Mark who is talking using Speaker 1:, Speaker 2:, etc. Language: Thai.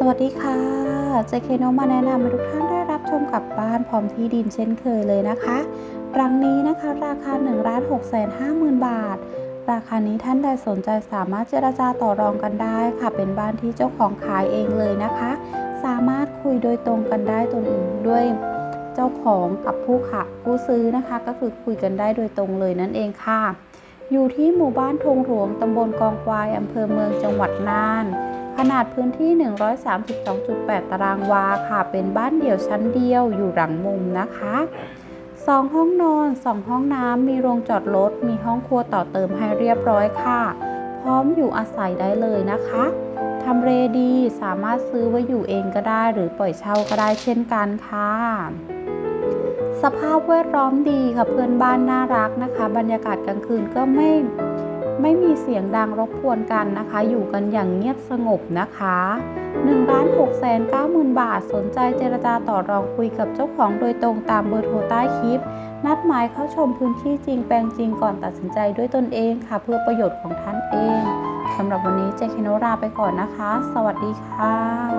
Speaker 1: สวัสดีค่ะ เจเคโนมาแนะนำให้ทุกท่านได้รับชมกับบ้านพร้อมที่ดินเช่นเคยเลยนะคะรังนี้นะคะราคา1ล้าน6 5 0 0 0 0บาท ราคานี้ท่านใดสนใจสามารถเจรจาต่อรองกันได้ค่ะ เป็นบ้านที่เจ้าของขายเองเลยนะคะ สามารถคุยโดยตรงกันได้ตนอื่นด้วยเจ้าของกับผู้ขายผู้ซื้อนะคะ ก็คือคุยกันได้โดยตรงเลยนั่นเองค่ะ อยู่ที่หมู่บ้านทงหลวงตำบลกองควายอำเภอเมืองจังหวัดน่าน ขนาดพื้นที่ 132.8 ตารางวาค่ะ เป็นบ้านเดี่ยวชั้นเดียวอยู่หลังมุมนะคะ 2 ห้องนอน 2 ห้องน้ำ มีโรงจอดรถ มีห้องครัวต่อเติมให้เรียบร้อยค่ะ พร้อมอยู่อาศัยได้เลยนะคะทำเลดีสามารถซื้อไว้อยู่เองก็ได้ หรือปล่อยเช่าก็ได้เช่นกันค่ะ สภาพแวดล้อมดีค่ะเพื่อนบ้านน่ารักนะคะ บรรยากาศกลางคืนก็ไม่ ไม่มีเสียงดังรบกวนกันนะคะ อยู่กันอย่างเงียบสงบนะคะ1ล้าน6แสน9หมื่นบาท สนใจเจรจาต่อรองคุยกับเจ้าของโดยตรงตามเบอร์โทรใต้คลิป นัดหมายเข้าชมพื้นที่จริงแปลงจริงก่อนตัดสินใจด้วยตนเองค่ะ เพื่อประโยชน์ของท่านเองสำหรับวันนี้เจคโนราไปก่อนนะคะ สวัสดีค่ะ